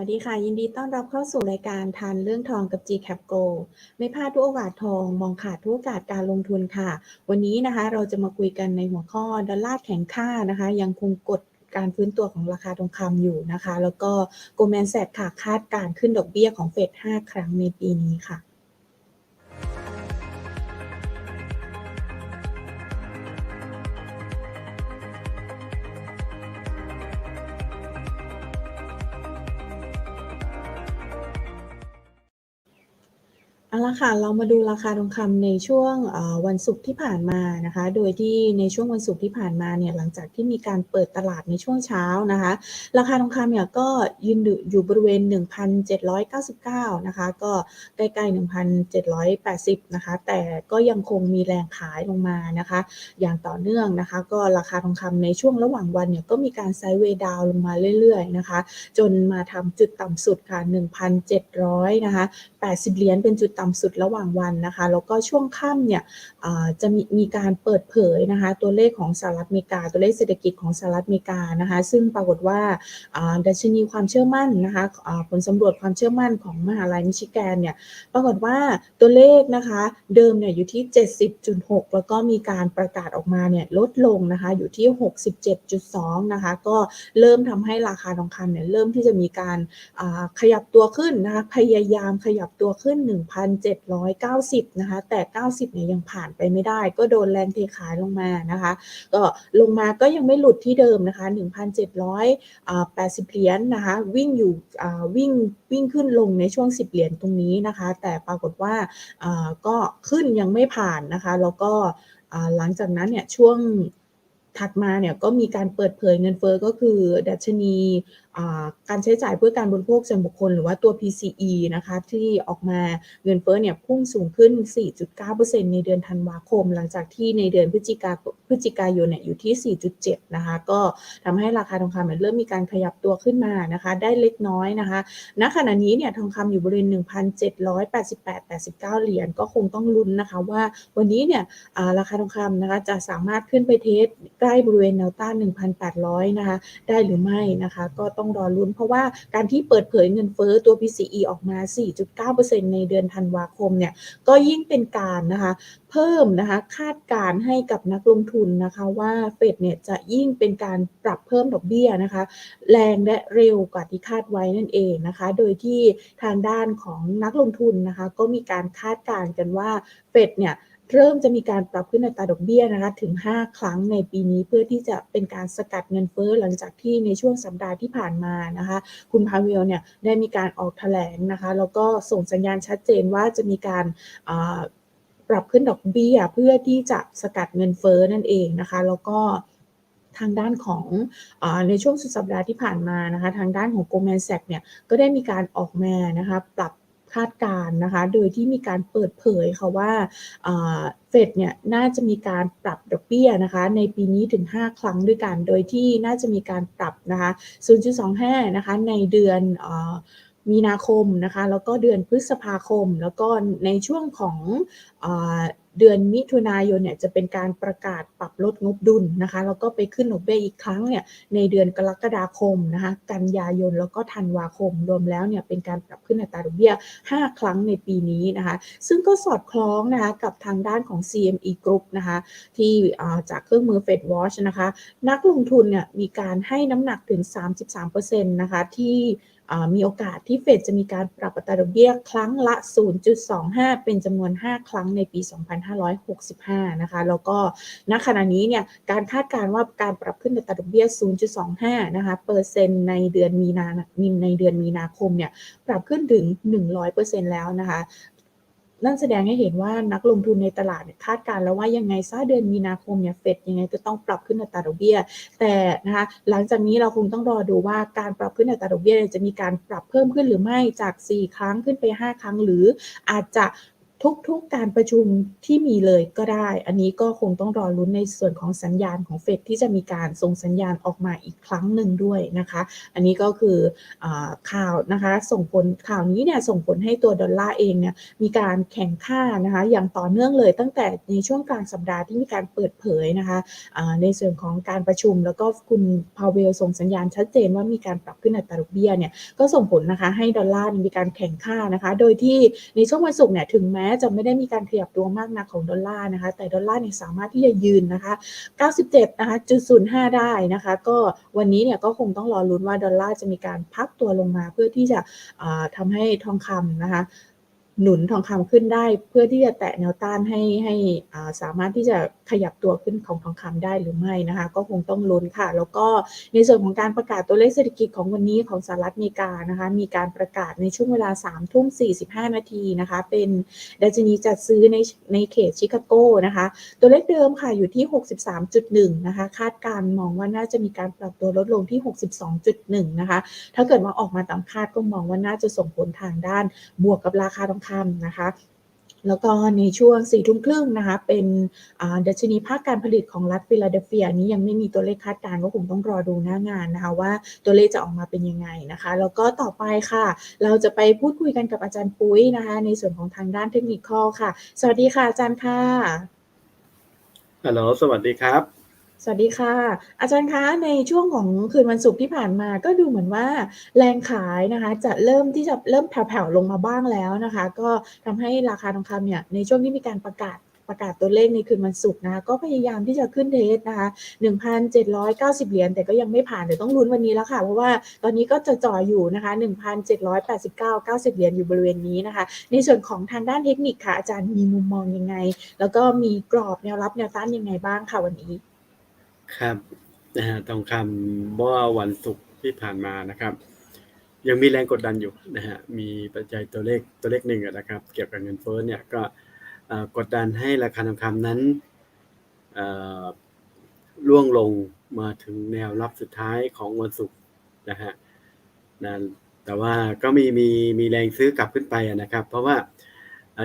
วัสดีค่ะ ยินดีต้อนรับเข้าสู่รายการทานเรื่องทองกับ GCAP Go ไม่พลาดทุกโอกาสทอง มองขาดทุกโอกาสการลงทุนค่ะ วันนี้นะคะเราจะมาคุยกันในหัวข้อดอลลาร์แข็งค่านะคะ ยังคงกดการฟื้นตัวของราคาทองคำอยู่นะคะ แล้วก็โกลแมนแซกค่ะคาดการขึ้นดอกเบี้ยของเฟด5ครั้งในปีนี้ค่ะ ค่ะ เรามาดูราคาทองคำในช่วงวันศุกร์ที่ผ่านมานะคะ โดยที่ในช่วงวันศุกร์ที่ผ่านมาเนี่ยหลังจากที่มีการเปิดตลาดในช่วงเช้านะคะ ราคาทองคำเนี่ยก็ยืนอยู่บริเวณ 1,799 นะคะ ก็ใกล้ๆ 1,780 นะคะ แต่ก็ยังคงมีแรงขายลงมานะคะ อย่างต่อเนื่องนะคะ ก็ราคาทองคำในช่วงระหว่างวันเนี่ยก็มีการไซด์เวย์ดาวลงมาเรื่อยๆนะคะ จนมาทำจุดต่ำสุดค่ะ 1,700 นะคะ 80 เหรียญเป็นจุดต่ำสุดุดระหว่างวันนะคะ แล้วก็ช่วงค่ำเนี่ยจะมีมีการเปิดเผยนะคะ ตัวเลขของสหรัฐอเมริกา ตัวเลขเศรษฐกิจของสหรัฐอเมริกานะคะ ซึ่งปรากฏว่าดัชนีความเชื่อมั่นนะคะผลสำรวจความเชื่อมั่นของมหาลัยมิชิแกนเนี่ยปรากฏว่าตัวเลขนะคะเดิมเนี่ยอยู่ที่ 70.6 แล้วก็มีการประกาศออกมาเนี่ยลดลงนะคะอยู่ที่ 67.2 นะคะ ก็เริ่มทำให้ราคาทองคำเนี่ยเริ่มที่จะมีการขยับตัวขึ้นนะคะพยายามขยับตัวขึ้น790 นะคะ แต่ 90 เนี่ยยังผ่านไปไม่ได้ ก็โดนแรงเทขายลงมานะคะ ก็ลงมาก็ยังไม่หลุดที่เดิมนะคะ 1,780 เหรียญนนะคะ วิ่งอยู่วิ่งวิ่งขึ้นลงในช่วง 10 เหรียญตรงนี้นะคะ แต่ปรากฏว่าก็ขึ้นยังไม่ผ่านนะคะ แล้วก็หลังจากนั้นเนี่ยช่วง ถัดมาเนี่ยก็มีการเปิดเผยเงินเฟอ้อก็คือดัชนีการใช้จ่ายเพื่อการบริโภคส่วนบุคคล หรือว่าตัว PCE นะคะที่ออกมาเงินเฟอ้อเนี่ยพุ่งสูงขึ้น 4.9%ในเดือนธันวาคม หลังจากที่ในเดือนพฤศจิกาพฤศจิกายนเนี่ยอยู่ที่ 4.7 นะคะ ก็ทำให้ราคาทองคำเริ่มมีการขยับตัวขึ้นมานะคะ ได้เล็กน้อยนะคะ ณ ขณะนี้เนี่ยทองคำอยู่บริเวณ 1,788-89 เหรียญก็คงต้องลุ้นนะคะว่าวันนี้เนี่ยราคาทองคำนะคะจะสามารถขึ้นไปเทสใล้บริเวณแนวต้าน 1,800 นะคะ ได้หรือไม่นะคะ ก็ต้องรอลุ้นเพราะว่าการที่เปิดเผยเงินเฟอ้อตัว PCE ออกมา 4.9%ในเดือนธันวาคมเนี่ย ก็ยิ่งเป็นการนะคะเพิ่มนะคะคาดการให้กับนักลงทุนนะคะว่าเฟดเนี่ยจะยิ่งเป็นการปรับเพิ่มดอกเบี้ยนะคะ แรงและเร็วกว่าที่คาดไว้นั่นเองนะคะ โดยที่ทางด้านของนักลงทุนนะคะ ก็มีการคาดการณ์กันว่าเฟดเนี่ย เริ่มจะมีการปรับขึ้นอัตราดอกเบี้ยนะคะถึง 5 ครั้งในปีนี้เพื่อที่จะเป็นการสกัดเงินเฟ้อหลังจากที่ในช่วงสัปดาห์ที่ผ่านมานะคะคุณพาเวลเนี่ยได้มีการออกแถลงนะคะแล้วก็ส่งสัญญาณชัดเจนว่าจะมีการปรับขึ้นดอกเบี้ยเพื่อที่จะสกัดเงินเฟ้อนั่นเองนะคะ แล้วก็ทางด้านของอในช่วงสุดสัปดาห์ที่ผ่านมานะคะ ทางด้านของ Goldman Sachs เนี่ยก็ได้มีการออกมานะคะปรับ คาดการนะคะ โดยที่มีการเปิดเผยค่ะว่าเฟดเนี่ยน่าจะมีการปรับดอกเบี้ยนะคะ ในปีนี้ถึง 5 ครั้งด้วยกัน โดยที่น่าจะมีการปรับนะคะ 0.25 นะคะในเดือนมีนาคมนะคะ แล้วก็เดือนพฤษภาคม แล้วก็ในช่วงของ เดือนมิถุนายนเนี่ยจะเป็นการประกาศปรับลดงบดุลนะคะแล้วก็ไปขึ้นดอกเบี้ยอีกครั้งเนี่ยในเดือนกรกฎาคมนะคะกันยายนแล้วก็ธันวาคมรวมแล้วเนี่ยเป็นการปรับขึ้นอัตราดอกเบี้ย 5 ครั้งในปีนี้นะคะซึ่งก็สอดคล้องนะคะกับทางด้านของ CME Group นะคะที่จากเครื่องมือ Fed Watch นะคะนักลงทุนเนี่ยมีการให้น้ำหนักถึง 33%นะคะที่ มีโอกาสที่เฟดจะมีการปรับอัตราดอกเบี้ยครั้งละ 0.25 เป็นจำนวน 5 ครั้งในปี 2565 นะคะ แล้วก็ณขณะนี้เนี่ยการคาดการณ์ว่าการปรับขึ้นอัตราดอกเบี้ย 0.25 นะคะเปอร์เซ็นต์ในเดือนมีนาในเดือนมีนาคมเนี่ยปรับขึ้นถึง 100%แล้วนะคะ นั่นแสดงให้เห็นว่านักลงทุนในตลาดคาดการแล้วว่ายังไงซะเดือนมีนาคมเนี่ยเฟดยังไงจะต้องปรับขึ้นอัตราดอกเบี้ย แต่นะคะหลังจากนี้เราคงต้องรอดูว่าการปรับขึ้นอัตราดอกเบี้ยจะมีการปรับเพิ่มขึ้นหรือไม่จาก 4 ครั้งขึ้นไป 5 ครั้ง หรืออาจจะ ทุกๆการประชุมที่มีเลยก็ได้ อันนี้ก็คงต้องรอลุ้นในส่วนของสัญญาณของเฟดที่จะมีการส่งสัญญาณออกมาอีกครั้งหนึ่งด้วยนะคะ อันนี้ก็คืออข่าวนะคะส่งผลข่าวนี้เนี่ยส่งผลให้ตัวดอลลาร์เองเนี่ยมีการแข่งค่านะคะอย่างต่อเนื่องเลยตั้งแต่ในช่วงกลางสัปดาห์ที่มีการเปิดเผยนะคะในส่วนของการประชุม แล้วก็คุณพาวเวลส่งสัญญาณชัดเจนว่ามีการปรับขึ้นอัตราดอกเบี้ยเนี่ยก็ส่งผลนะคะให้ดอลลาร์มีการแข่งค่านะคะ โดยที่ในช่วงวันศุกร์เนี่ยถึงแม้จะไม่ได้มีการขยับตัวมากนักของดอลลาร์นะคะ แต่ดอลลาร์เนี่ยสามารถที่จะยืนนะคะ 97 นะคะจุดศูนย์ห้าได้นะคะ ก็วันนี้เนี่ยก็คงต้องรอลุ้นว่าดอลลาร์จะมีการพักตัวลงมาเพื่อที่จะทำทำให้ทองคำนะคะ หนุนทองคำขึ้นได้ เพื่อที่จะแตะแนวต้านให้ให้สามารถที่จะขยับตัวขึ้นของทองคำได้หรือไม่นะคะ ก็คงต้องลุ้นค่ะ แล้วก็ในส่วนของการประกาศตัวเลขเศรษฐกิจของวันนี้ของสหรัฐอเมริกานะคะมีการประกาศในช่วงเวลา3ทุ่ม45นาทีนะคะ เป็นดัชนีจัดซื้อในในเขตชิคาโกนะคะ ตัวเลขเดิมค่ะอยู่ที่ 63.1 นะคะ คาดการมองว่าน่าจะมีการปรับตัวลดลงที่ 62.1 นะคะ ถ้าเกิดว่าออกมาตามคาดก็มองว่าน่าจะส่งผลทางด้านบวกกับราคาทองคำนะคะแล้วก็ในช่วง4ทุ่มครึ่งนะคะเป็นดัชนีภาคการผลิตของรัฐฟิลาเดลเฟียนี้ยังไม่มีตัวเลขคาดการณ์ก็คงต้องรอดูหน้างานนะคะว่าตัวเลขจะออกมาเป็นยังไงนะคะแล้วก็ต่อไปค่ะ เราจะไปพูดคุยกันกับอาจารย์ปุ้ยนะคะ ในส่วนของทางด้านเทคนิคอลค่ะ สวัสดีค่ะอาจารย์ค่ะฮัลโหลสวัสดีครับ สวัสดีค่ะ อาจารย์คะในช่วงของคืนวันศุกร์ที่ผ่านมาก็ดูเหมือนว่าแรงขายนะคะจะเริ่มที่จะเริ่มแผ่วๆลงมาบ้างแล้วนะคะ ก็ทำให้ราคาทองคำเนี่ยในช่วงที่มีการประกาศประกาศตัวเลขในคืนวันศุกร์นะคะก็พยายามที่จะขึ้นเทสนะคะ1,790 เหรียญแต่ก็ยังไม่ผ่านเดี๋ยวต้องลุ้นวันนี้แล้วค่ะ เพราะว่าตอนนี้ก็จะจ่ออยู่นะคะ1,789 90 เหรียญอยู่บริเวณนี้นะคะ ในส่วนของทางด้านเทคนิคค่ะอาจารย์มีมุมมองยังไง แล้วก็มีกรอบแนวรับแนวต้านยังไงบ้างค่ะวันนี้ ครับนะฮะทองคำเมื่อวันศุกร์ที่ผ่านมานะครับ ยังมีแรงกดดันอยู่นะฮะมีปัจจัยตัวเลขตัวเลขหนึ่งอะนะครับ เกี่ยวกับเงินเฟ้อเนี่ยก็กดดันให้ราคาทองคำนั้นล่วงลงมาถึงแนวรับสุดท้ายของวันศุกร์นะฮะนะแต่ว่าก็มีมีมีแรงซื้อกลับขึ้นไปอะนะครับ เพราะว่า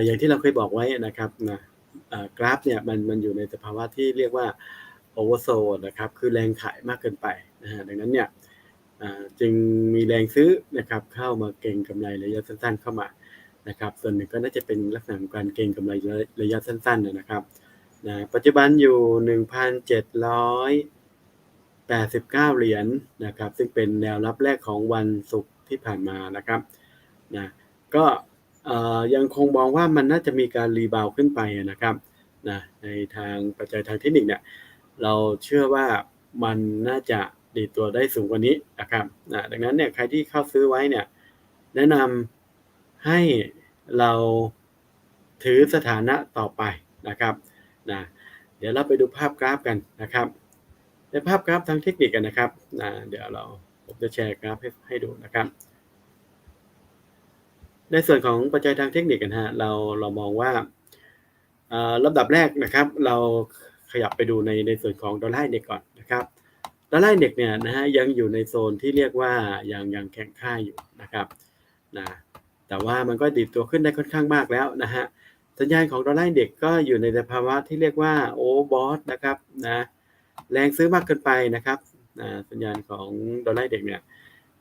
อย่างที่เราเคยบอกไว้นะครับนะกราฟเนี่ยมันมันอยู่ในสภาวะที่เรียกว่า โอเวอร์โซนะครับคือแรงขายมากเกินไปนะฮะดังนั้นเนี่ยจึงมีแรงซื้อนะครับเข้ามาเก็งกำไรระยะสั้นๆเข้ามานะครับส่วนหนึ่งก็น่าจะเป็นลักษณะของการเก็งกำไรระยะสั้นๆนะครับนะปัจจุบันอยู่ 1,789 เหรียญนะครับ ซึ่งเป็นแนวรับแรกของวันศุกร์ที่ผ่านมานะครับนะก็ยังคงมองว่ามันน่าจะมีการรีบาวขึ้นไปนะครับนะในทางปัจจัยทางเทคนิคเนี่ย เราเชื่อว่ามันน่าจะดีตัวได้สูงกว่านี้นะครับนะดังนั้นเนี่ยใครที่เข้าซื้อไว้เนี่ยแนะนำให้เราถือสถานะต่อไปนะครับนะเดี๋ยวเราไปดูภาพกราฟกันนะครับ ในภาพกราฟทางเทคนิคกันนะครับนะเดี๋ยวเราผมจะแชร์กราฟให้ให้ดูนะครับ ในส่วนของปัจจัยทางเทคนิคกันฮะเราเรามองว่าลำดับแรกนะครับ เรา ขยับไปดูในในส่วนของดอลลาร์เด็กก่อนนะครับดอลลาร์เด็กเนี่ยนะฮะยังอยู่ในโซนที่เรียกว่ายังยังแข็งค่าอยู่นะครับนะแต่ว่ามันก็ดิดตัวขึ้นได้ค่อนข้างมากแล้วนะฮะสัญญาณของดอลลาร์เด็กก็อยู่ในสภาวะที่เรียกว่าโอเบอทนะครับนะแรงซื้อมากเกินไปนะครับนะสัญญาณของดอลลาร์เด็กเนี่ย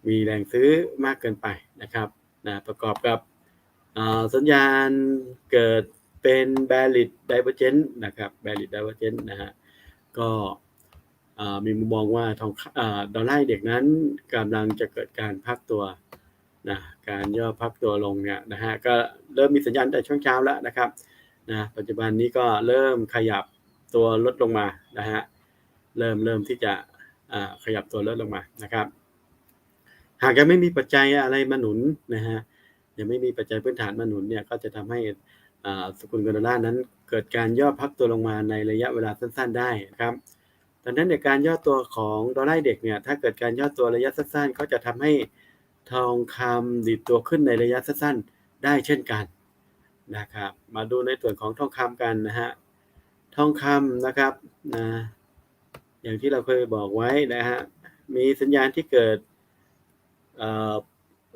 มีแรงซื้อมากเกินไปนะครับนะประกอบกับอ่าสัญญาณเกิด เป็น bearish divergence นะครับ bearish divergence นะฮะก็มีมุมมองว่าทองอ่าดอลลาร์เด็กนั้นกำลังจะเกิดการพักตัวนะการย่อพักตัวลงเนี่ยนะฮะก็เริ่มมีสัญญาณแต่ช่วงเช้าแล้วนะครับนะปัจจุบันนี้ก็เริ่มขยับตัวลดลงมานะฮะเริ่มเริ่มที่จะขยับตัวลดลงมานะครับ หากยังไม่มีปัจจัยอะไรมาหนุนนะฮะยังไม่มีปัจจัยพื้นฐานมาหนุนเนี่ยก็จะทำให้ สกุลเงินดอลลาร์นั้นเกิดการย่อพักตัวลงมาในระยะเวลาสั้น ๆ ได้นะครับดังนั้นในการย่อตัวของดอลลาร์เด็กเนี่ยถ้าเกิดการย่อตัวระยะสั้นๆก็จะทำให้ทองคำดีดตัวขึ้นในระยะสั้นๆได้เช่นกันนะครับมาดูในส่วนของทองคำกันนะฮะทองคำนะครับนะอย่างที่เราเคยบอกไว้นะฮะมีสัญญาณที่เกิด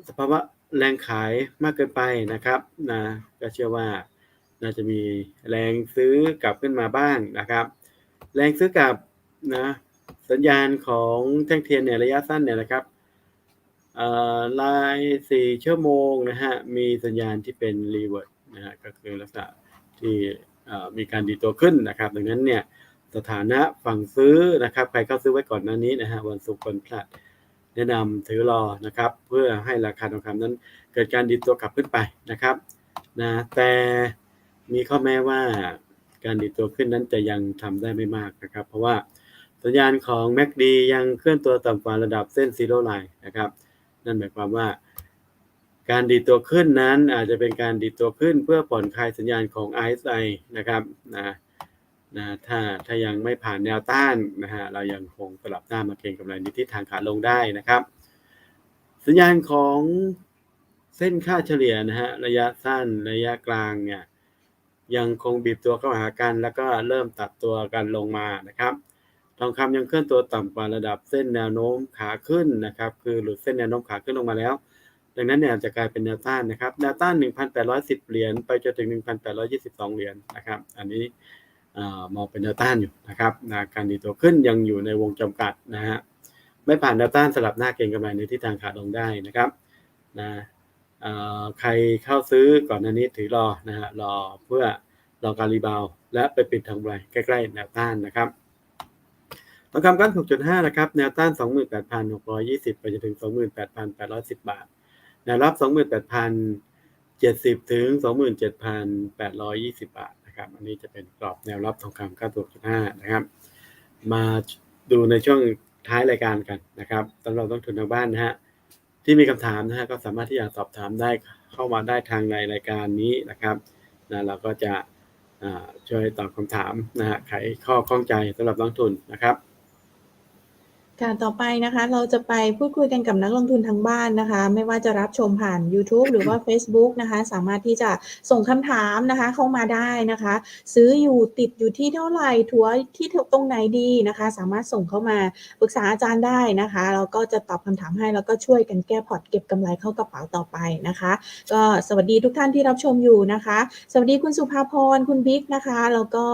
สภาวะแรงขายมากเกินไปนะครับนะก็เชื่อว่า น่าจะมีแรงซื้อกลับขึ้นมาบ้างนะครับ แรงซื้อกลับนะสัญญาณของแท่งเทียนเนี่ยระยะสั้นเนี่ยนะครับเอ่อรายสี่ชั่วโมงนะฮะมีสัญญาณที่เป็นรีเวิร์ดนะฮะก็คือลักษณะที่มีการดีตัวขึ้นนะครับ ดังนั้นเนี่ยสถานะฝั่งซื้อนะครับใครเข้าซื้อไว้ก่อนหน้านี้นะฮะวันศุกร์วันพฤหัสแนะนำถือรอนะครับ เพื่อให้ราคาทองคำนั้นเกิดการดีตัวกลับขึ้นไปนะครับนะแต่ มีข้อแม้ว่าการดีตัวขึ้นนั้นจะยังทำได้ไม่มากนะครับ เพราะว่าสัญญาณของ MACD ยังเคลื่อนตัวต่ำกว่าระดับเส้นซีโร่ไลน์นะครับ นั่นหมายความว่า การดีตัวขึ้นนั้นอาจจะเป็นการดีตัวขึ้นเพื่อผ่อนคลายสัญญาณของ RSI นะครับนะนะถ้าถ้ายังไม่ผ่านแนวต้านนะฮะเรายังคงสลับหน้ามาเก็งกำไรในทิศทางขาลงได้นะครับ สัญญาณของเส้นค่าเฉลี่ยนะฮะระยะสั้นระยะกลางเนี่ย ยังคงบีบตัวเข้าหากัน แล้วก็เริ่มตัดตัวกันลงมานะครับ ทองคำยังเคลื่อนตัวต่ำกว่าระดับเส้นแนวโน้มขาขึ้นนะครับ คือหลุดเส้นแนวโน้มขาขึ้นลงมาแล้ว ดังนั้นเนี่ยจะกลายเป็นแนวต้านนะครับ แนวต้าน 1,810 เหรียญไปจนถึง 1,822 เหรียญนะครับ อันนี้มองเป็นแนวต้านอยู่นะครับนะการดีตัวขึ้นยังอยู่ในวงจำกัดนะฮะ ไม่ผ่านแนวต้านสลับหน้าเก็งกำไรในทิศทางขาลงได้นะครับนะ ใครเข้าซื้อก่อนหน้านี้ถือรอนะฮะรอเพื่อรอการรีบาวและไปปิดทางกำไรใกล้ๆแนวต้านนะครับทองคำก้น 6.5 นะครับ แนวต้าน 28,620 ไปจนถึง 28,810 บาท แนวรับ 28,070 ถึง 27,820 บาทนะครับ อันนี้จะเป็นกรอบแนวรับทองคำก้น 6.5 นะครับ มาดูในช่วงท้ายรายการกันนะครับสำหรับต้นทุนทางบ้านนะฮะ ที่มีคำถามนะฮะก็สามารถที่จะสอบถามได้เข้ามาได้ทางในรายการนี้นะครับนะเราก็จะช่วยตอบคำถามนะฮะไขข้อข้องใจสำหรับนักทุนนะครับ ค่ะ ต่อไปนะคะ เราจะไปพูดคุยกันกับนักลงทุนทางบ้านนะคะ ไม่ว่าจะรับชมผ่าน YouTube หรือว่า Facebook นะคะ สามารถที่จะส่งคำถามนะคะ เข้ามาได้นะคะ ซื้ออยู่ติดอยู่ที่เท่าไหร่ถัวที่ตรงไหนดีนะคะ สามารถส่งเข้ามาปรึกษาอาจารย์ได้นะคะเราก็จะตอบคำถามให้แล้วก็ช่วยกันแก้พอร์ตเก็บกำไรเข้ากระเป๋าต่อไปนะคะ ก็สวัสดีทุกท่านที่รับชมอยู่นะคะ สวัสดีคุณสุภาพรคุณบิ๊กนะคะแล้วก็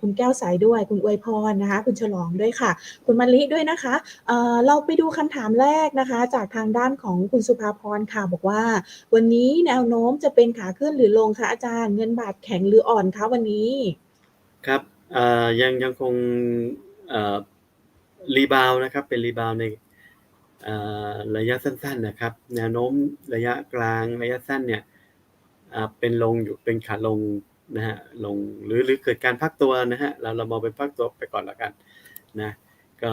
คุณแก้วใสด้วยคุณอวยพรนะคะ คุณฉลองด้วยค่ะ คุณมะลิด้วยนะคะเเราไปดูคำถามแรกนะคะ จากทางด้านของคุณสุภาพรค่ะบอกว่า วันนี้แนวโน้มจะเป็นขาขึ้นหรือลงคะอาจารย์ เงินบาทแข็งหรืออ่อนคะวันนี้ ครับยังยังคงรีบาวนะครับเป็นรีบาวในระยะสั้น ๆนะครับ แนวโน้มระยะกลางระยะสั้นเนี่ยเป็นลงอยู่เป็นขาลงนะฮะลงหรือหรือเกิดการพักตัวนะฮะเราเรามองเป็นพักตัวไปก่อนแล้วกันนะก็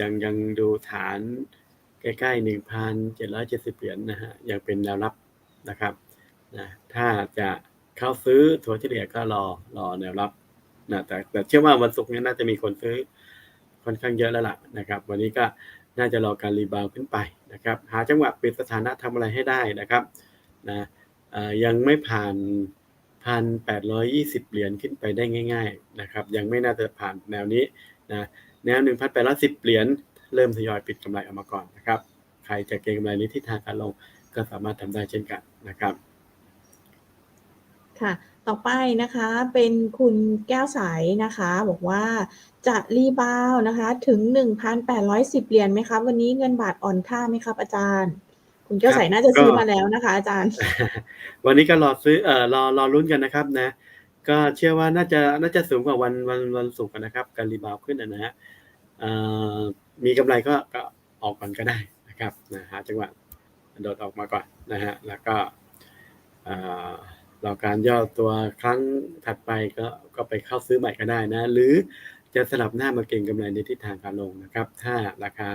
ยังยังดูฐานใกล้ๆหนึ่งพันเจ็ดร้อยเจ็ดสิบเหรียญนะฮะยังเป็นแนวรับนะครับนะถ้าจะเข้าซื้อถัวเฉลี่ยก็รอรอแนวรับนะแต่แต่เชื่อว่าวันศุกร์นี้น่าจะมีคนซื้อค่อนข้างเยอะแล้วล่ะนะครับ วันนี้ก็น่าจะรอการรีบาวขึ้นไปนะครับ หาจังหวะปิดสถานะทำอะไรให้ได้นะครับนะยังไม่ผ่านพันแปดร้อยยี่สิบเหรียญขึ้นไปได้ง่าย ๆ นะครับ ยังไม่น่าจะผ่านแนวนี้นะ นวหนึ่งพันแปดร้อยสิบเหรียญเริ่มทยอยปิดกำไรออกมาก่อนนะครับ ใครจะเก็งกำไรในทิศทางการลงก็สามารถทำได้เช่นกันนะครับ ค่ะ ต่อไปนะคะเป็นคุณแก้วใสนะคะ บอกว่าจะรีบาวด์นะคะ ถึง 1,810 เหรียญไหมคะวันนี้เงินบาทอ่อนค่าไหมครับ อาจารย์คุณแก้วใสน่าจะซื้อมาแล้วนะคะ อาจารย์ วันนี้ก็รอซื้อเอ่อรอรอลุ้นกันนะครับนะ ก็เชื่อว่าน่าจะน่าจะสูงกว่าวันวันวันศุกร์นะครับ การรีบาวขึ้นนะฮะมีกำไรก็ก็ออกก่อนก็ได้นะครับนะหาจังหวะโดดออกมาก่อนนะฮะแล้วก็รอการย่อตัวครั้งถัดไปก็ก็ไปเข้าซื้อใหม่ก็ได้นะ หรือจะสลับหน้ามาเก็งกำไรในทิศทางการลงนะครับ ถ้าราคา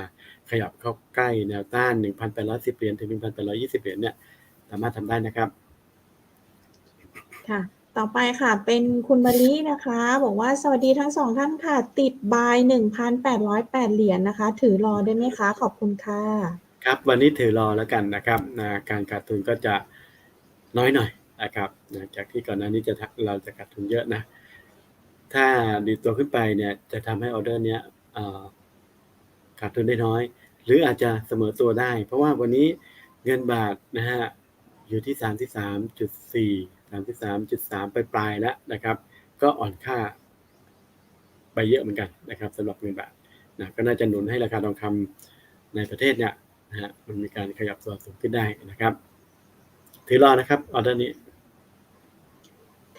ขยับเข้าใกล้แนวต้าน 1,810 เหรียญถึง 1,820 เหรียญเนี่ย สามารถทำได้นะครับ ค่ะ ต่อไปค่ะ เป็นคุณมะลินะคะ บอกว่าสวัสดีทั้งสองท่านค่ะ ติดบาย1,808เหรียญนะคะ ถือรอได้ไหมคะ ขอบคุณค่ะ ครับวันนี้ถือรอแล้วกันนะครับนะการขาดทุนก็จะน้อยหน่อยนะครับนะจากที่ก่อนหน้านี้จะเราจะขาดทุนเยอะนะ ถ้าดีตัวขึ้นไปเนี่ยจะทำให้ออเดอร์เนี้ยขาดทุนได้น้อย หรืออาจจะเสมอตัวได้ เพราะว่าวันนี้เงินบาทนะฮะอยู่ที่33.4สามสิบสามจุดสามปลายๆแล้วนะครับ ก็อ่อนค่าไปเยอะเหมือนกันนะครับสำหรับเงินบาทนะก็น่าจะหนุนให้ราคาทองคำในประเทศเนี่ยนะฮะมันมีการขยับตัวสูงขึ้นได้นะครับ ถือรอนะครับออเดอร์นี้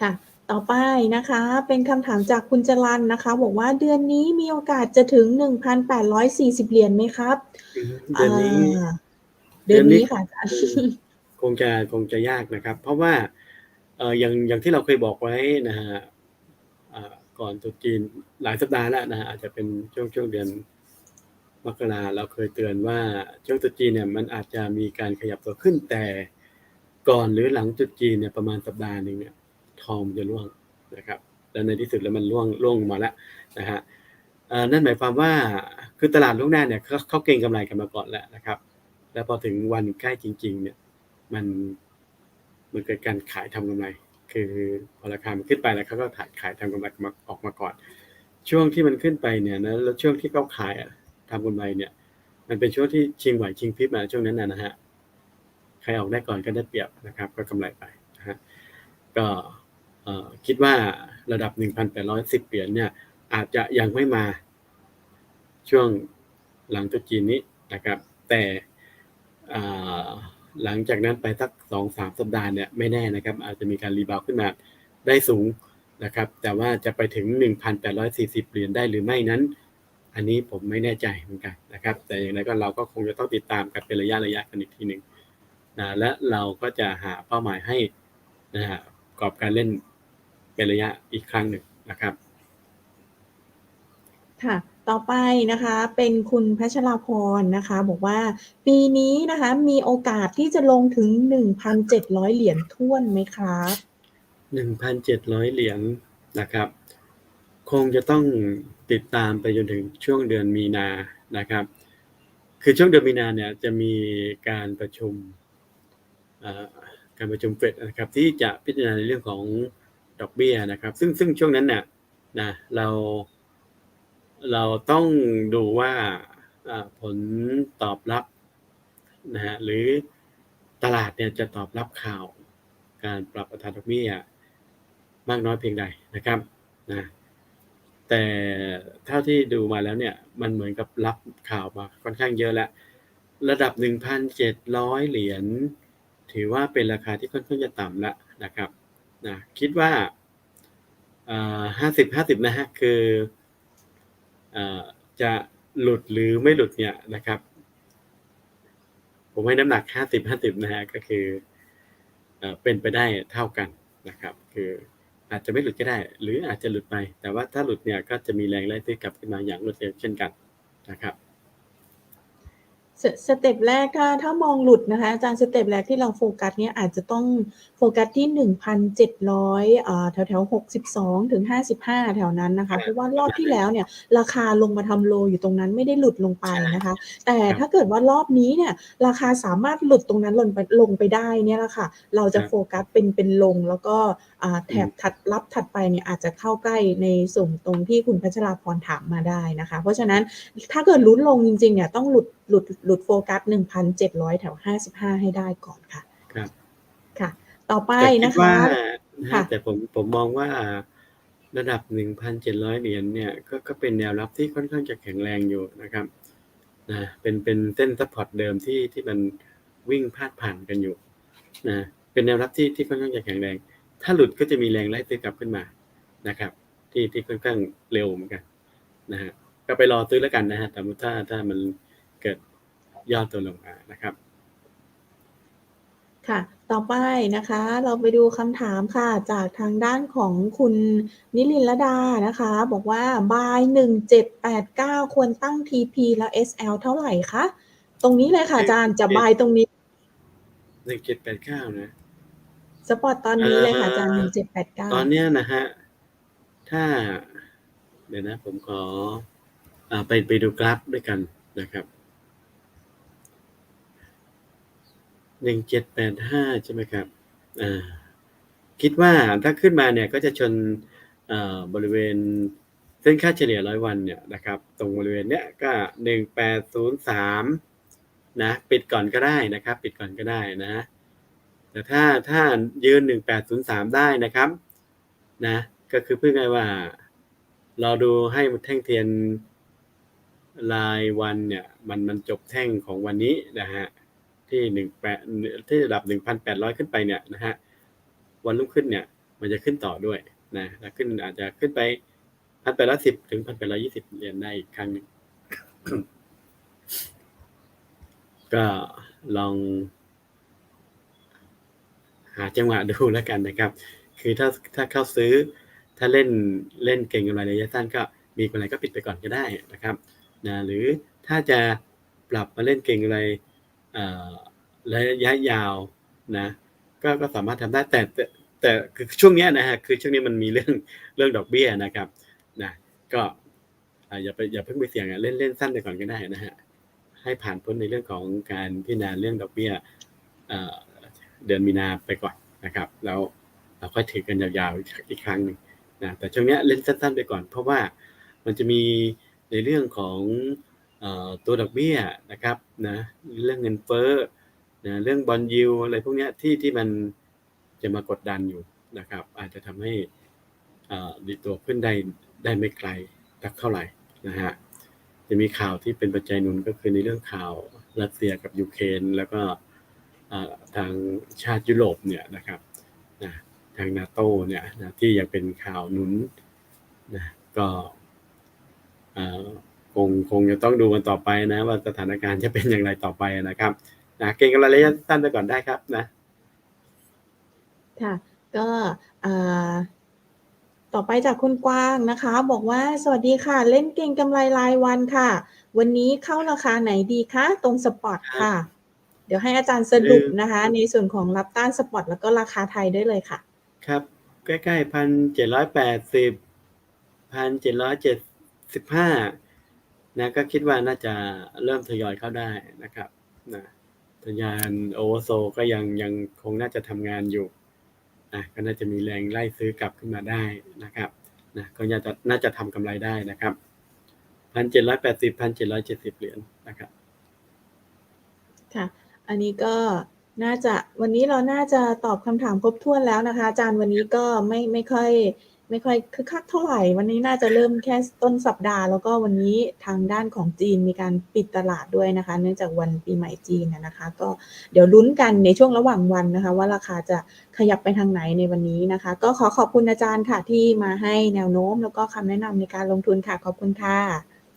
ค่ะต่อไปนะคะ เป็นคำถามจากคุณจรันนะคะ บอกว่าเดือนนี้มีโอกาสจะถึง 1,840 เหรียญไหมครับ เดือนนี้าเดือนนี้ค่ะอาจารย์คงจะคงจะยากนะครับ เพราะว่าเอย่างอย่างที่เราเคยบอกไว้นะฮะก่อนตรุษจีนหลายสัปดาห์แล้วนะฮะอาจจะเป็นช่วงช่วงเดือนมกราเราเคยเตือนว่าช่วงตรุษจีนเนี่ยมันอาจจะมีการขยับตัวขึ้นแต่ก่อนหรือหลังตรุษจีนเนี่ยประมาณสัปดาห์หนึ่งเนี่ยทองจะร่วงนะครับ แล้วในที่สุดแล้วมันร่วงร่วงมาแล้วนะฮะนั่นหมายความว่าคือตลาดล่วงหน้าเนี่ยเขาเขาเก็งกำไรกันมาก่อนแล้วนะครับ แล้วพอถึงวันใกล้จริง ๆ เนี่ยมัน มันเกิดการขายทำกำไร คือพอราคามันขึ้นไปแล้วเขาก็ขายขายทำกำไรออกมาก่อน ช่วงที่มันขึ้นไปเนี่ยนะแล้วช่วงที่เขาขายทำกำไรเนี่ย มันเป็นช่วงที่ชิงไหวชิงพริบมาช่วงนั้นนะฮะใครออกได้ก่อนก็ได้เปรียบนะครับ ก็กำไรไปนะฮะก็คิดว่าระดับ 1,810 เหรียญเนี่ย อาจจะยังไม่มาช่วงหลังตุจีนนี้นะครับ แต่ หลังจากนั้นไปสักสองสามสัปดาห์เนี่ยไม่แน่นะครับ อาจจะมีการรีบาวขึ้นมาได้สูงนะครับ แต่ว่าจะไปถึง 1,840 เหรียญได้หรือไม่นั้น อันนี้ผมไม่แน่ใจเหมือนกันนะครับ แต่อย่างไรก็เราก็คงจะต้องติดตามกันเป็นระยะระยะกันอีกทีหนึ่งนะและเราก็จะหาเป้าหมายให้นะฮะประกอบการเล่นเป็นระยะอีกครั้งหนึ่งนะครับ ค่ะ ต่อไปนะคะเป็นคุณพัชราพรนะคะ บอกว่าปีนี้นะคะมีโอกาสที่จะลงถึง 1,700 เหรียญท้วนไหมครับหนึ่งพันเจ็ดร้อยเหรียญนะครับ คงจะต้องติดตามไปจนถึงช่วงเดือนมีนานะครับ คือช่วงเดือนมีนาเนี่ยจะมีการประชุมการประชุมเฟดนะครับที่จะพิจารณาในเรื่องของดอกเบี้ยนะครับ ซึ่งซึ่งช่วงนั้นเนี่ยนะเรา เราต้องดูว่าผลตอบรับนะฮะหรือตลาดเนี่ยจะตอบรับข่าว การปรับอัตราดอกเบี้ยมากน้อยเพียงใดนะครับนะแต่เท่าที่ดูมาแล้วเนี่ยมันเหมือนกับรับข่าวมาค่อนข้างเยอะแล้ว ระดับ 1,700 เหรียญถือว่าเป็นราคาที่ค่อนข้างจะต่ำแล้วนะครับนะคิดว่าห้าสิบห้าสิบนะฮะคือ จะหลุดหรือไม่หลุดเนี่ยนะครับ ผมให้น้ำหนักห้าสิบห้าสิบนะฮะก็คือเอ่อเป็นไปได้เท่ากันนะครับ คืออาจจะไม่หลุดก็ได้ หรืออาจจะหลุดไป แต่ว่าถ้าหลุดเนี่ยก็จะมีแรงไล่ตื้อกลับขึ้นมาอย่างรวดเร็วเช่นกันนะครับ สสเต็ปแรกถ้าถ้ามองหลุดนะคะอาจารย์สเต็ปแรกที่เราโฟกัสเนี่ยอาจจะต้องโฟกัสที่ 1,700เอ่อแถวแถว62 ถึง 55 แถวนั้นนะคะ เพราะว่ารอบที่แล้วเนี่ยราคาลงมาทำโลอยู่ตรงนั้นไม่ได้หลุดลงไปนะคะ แต่ถ้าเกิดว่ารอบนี้เนี่ยราคาสามารถหลุดตรงนั้นลงไปลงไปได้เนี่ยแหละค่ะ เราจะครับโฟกัสเป็นเป็นลงแล้วก็อ่าแถบถัดรับถัดไปเนี่ยอาจจะเข้าใกล้ในส่วนตรงที่คุณพัชราพรถามมาได้นะคะ เพราะฉะนั้นถ้าเกิดลุ้นลงจริงๆเนี่ยต้องหลุดหลุดหลุดโฟกัส 1,700 แถว 55 ให้ได้ก่อนค่ะ ครับค่ะ ต่อไปแต่คินะดว่าคะนะค่ะฮะแต่ผมผมมองว่าระดับ 1,700 เหรียญเนี่ยก็ก็เป็นแนวรับที่ค่อนข้างจะแข็งแรงอยู่นะครับนะเป็นเป็นเส้นซัพพอร์ตเดิมที่ที่มันวิ่งพาดผ่านกันอยู่นะเป็นแนวรับที่ที่ค่อนข้างจะแข็งแรง ถ้าหลุดก็จะมีแรงไล่ซื้อกลับขึ้นมานะครับ ที่ที่ค่อนข้างเร็วเหมือนกันนะฮะก็ไปรอซื้อแล้วกันนะฮะแต่ถ้าถ้ามันเกิดย่อตัวลงมานะครับ ค่ะ ต่อไปนะคะ เราไปดูคำถามค่ะ จากทางด้านของคุณนิลินลดานะคะ บอกว่า buy 1789ควรตั้ง TP และ SL เท่าไหร่คะ ตรงนี้เลยค่ะอาจารย์จะ buy ตรงนี้หนึ่งเจ็ดแปดเก้านะ สปอร์ตตอนนี้เลยค่ะอาจารย์อ่า1789ตอนเนี้ยนะฮะ ถ้า เดี๋ยวนะ ผมขออ่าไปไปดูกราฟด้วยกันนะครับหนึ่งเจ็ดแปดห้าใช่ไหมครับอ่าคิดว่าถ้าขึ้นมาเนี่ยก็จะชนเอ่อบริเวณเส้นค่าเฉลี่ยร้อยวันเนี่ยนะครับ ตรงบริเวณเนี้ยก็หนึ่งแปดศูนย์สามนะ ปิดก่อนก็ได้นะครับ ปิดก่อนก็ได้นะ แต่ถ้าถ้ายืน 1803 ได้นะครับนะก็คือเพื่อไงว่าเราดูให้แท่งเทียนรายวันเนี่ยมันมันจบแท่งของวันนี้นะฮะที่หนึ่งแปดที่ระดับหนึ่งพันแปดร้อยขึ้นไปเนี่ยนะฮะวันรุ่งขึ้นเนี่ย มันจะขึ้นต่อด้วยนะแล้วขึ้นอาจจะขึ้นไปพันแปดร้อยสิบถึงพันแปดร้อยี่สิบเหรียญได้อีกครั้งหนึ่งก็ลอง หาจังหวะดูแล้วกันนะครับ คือถ้าถ้าเข้าซื้อ ถ้าเล่นเล่นเก่งกำไรระยะสั้นก็มีกำไรก็ปิดไปก่อนก็ได้นะครับนะหรือถ้าจะปรับมาเล่นเก่งกำไรเอ่อระยะยาวนะก็ก็สามารถทำได้แต่แต่แต่คือช่วงนี้นะฮะคือช่วงนี้มันมีเรื่องเรื่องดอกเบี้ยนะครับนะก็อ่าอย่าไปอย่าเพิ่งไปเสี่ยงอะเล่นเล่นสั้นไปก่อนก็ได้นะฮะให้ผ่านพ้นในเรื่องของการพิจารณาเรื่องดอกเบี้ย เดือนมีนาไปก่อนนะครับ แล้วเราค่อยถือกันยาวๆอีกครั้งหนึ่งนะแต่ช่วงนี้เล่นสั้น ๆ ไปก่อน เพราะว่ามันจะมีในเรื่องของออตัวดอกเบี้ยนะครับนะเรื่องเงินเฟ้อนะเรื่องบอลยิวอะไรพวกนี้ที่ที่มันจะมากดดันอยู่นะครับ อาจจะทำให้ดีตัวขึ้นได้ได้ไม่ไกลสักเท่าไหร่นะฮะจะมีข่าวที่เป็นปัจจัยหนุนก็คือในเรื่องข่าวรัสเซียกับยูเครนแล้วก็ ทางชาติยุโรปเนี่ยนะครับนะทางนาโตเนี่ยนะที่ยังเป็นข่าวหนุนนะก็คงคงจะต้องดูกันต่อไปนะ ว่าสถานการณ์จะเป็นอย่างไรต่อไปนะครับนะเก่งกันระยะสั้นไปก่อนได้ครับนะ ค่ะ ก็ต่อไปจากคุณกว้างนะคะ บอกว่าสวัสดีค่ะ เล่นเก่งกำไรรายวันค่ะ วันนี้เข้าราคาไหนดีคะตรงสปอตค่ะ เดี๋ยวให้อาจารย์สรุปนะคะ ในส่วนของรับต้านสปอตแล้วก็ราคาไทยได้เลยค่ะ ครับ ใกล้ๆพันเจ็ดร้อยแปดสิบพันเจ็ดร้อยเจ็ดสิบห้านะก็คิดว่าน่าจะเริ่มทยอยเข้าได้นะครับนะทยานโอเวอร์โซก็ยังยังคงน่าจะทำงานอยู่อะก็น่าจะมีแรงไล่ซื้อกลับขึ้นมาได้นะครับนะก็น่าจะน่าจะทำกำไรได้นะครับพันเจ็ดร้อยแปดสิบพันเจ็ดร้อยเจ็ดสิบเหรียญนะครับค่ะ อันนี้ก็น่าจะวันนี้เราน่าจะตอบคำถามครบถ้วนแล้วนะคะ อาจารย์วันนี้ก็ไม่ไม่ค่อยไม่ค่อยคึกคักเท่าไหร่ วันนี้น่าจะเริ่มแค่ต้นสัปดาห์ แล้วก็วันนี้ทางด้านของจีนมีการปิดตลาดด้วยนะคะ เนื่องจากวันปีใหม่จีนนะนะคะ ก็เดี๋ยวลุ้นกันในช่วงระหว่างวันนะคะ ว่าราคาจะขยับไปทางไหนในวันนี้นะคะ ก็ขอขอบคุณอาจารย์ค่ะที่มาให้แนวโน้ม แล้วก็คำแนะนำในการลงทุนค่ะขอบคุณค่ะ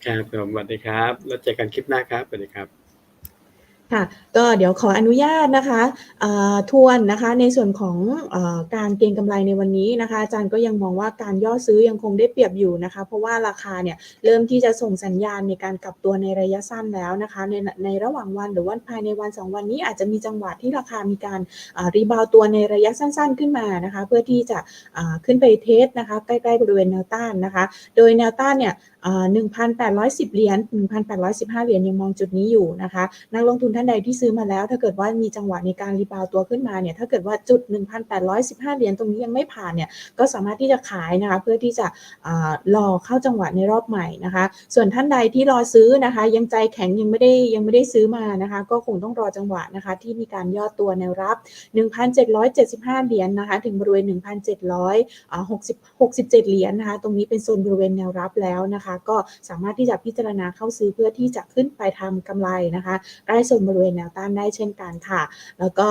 ครับผมสวัสดีครับ แล้วเจอกันคลิปหน้าครับสวัสดีครับ ค่ะก็เดี๋ยวขออนุญาตนะคะทวนนะคะในส่วนของอการเก็งกำไรในวันนี้นะคะอาจารย์ก็ยังมองว่าการย่อซื้อยังคงได้เปรียบอยู่นะคะเพราะว่าราคาเนี่ยเริ่มที่จะส่งสัญญาณในการกลับตัวในระยะสั้นแล้วนะคะในในระหว่างวันหรือว่าภายในวัน 2 วันนี้อาจจะมีจังหวะที่ราคามีการรีบาวตัวในระยะสั้น ๆ ขึ้นมานะคะเพื่อที่จะขึ้นไปเทสนะคะใกล้ๆบริเวณแนวต้านนะคะ โดยแนวต้านเนี่ย 1,810 เหรียญ 1,815 เหรียญยังมองจุดนี้อยู่นะคะ นักลงทุนท่านใดที่ซื้อมาแล้ว ถ้าเกิดว่ามีจังหวะในการรีบาวตัวขึ้นมาเนี่ย ถ้าเกิดว่าจุด 1,815 เหรียญตรงนี้ยังไม่ผ่านเนี่ย ก็สามารถที่จะขายนะคะ เพื่อที่จะรอเข้าจังหวะในรอบใหม่นะคะ ส่วนท่านใดที่รอซื้อนะคะ ยังใจแข็งยังไม่ได้ยังไม่ได้ซื้อมานะคะ ก็คงต้องรอจังหวะนะคะที่มีการย่อตัวแนวรับ 1,775 เหรียญนะคะ ถึงบริเวณ 1,767 เหรียญนะคะ ตรงนี้เป็นโซนบริเวณแนวรับแล้วนะคะก็สามารถที่จะพิจารณาเข้าซื้อเพื่อที่จะขึ้นไปทำกำไรนะคะใกล้โซนบริเวณแนวต้านได้เช่นกันค่ะ แล้วก็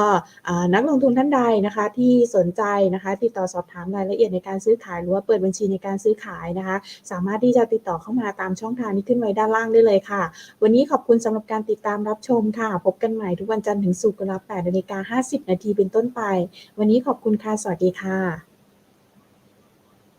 นักลงทุนท่านใดนะคะที่สนใจนะคะติดต่อสอบถามรายละเอียดในการซื้อขายหรือว่าเปิดบัญชีในการซื้อขายนะคะ สามารถที่จะติดต่อเข้ามาตามช่องทางที่ขึ้นไว้ด้านล่างได้เลยค่ะ วันนี้ขอบคุณสำหรับการติดตามรับชมค่ะ พบกันใหม่ทุกวันจันทร์ถึงศุกร์เวลา8นาฬิกา50 นาทีเป็นต้นไป วันนี้ขอบคุณค่ะ สวัสดีค่ะ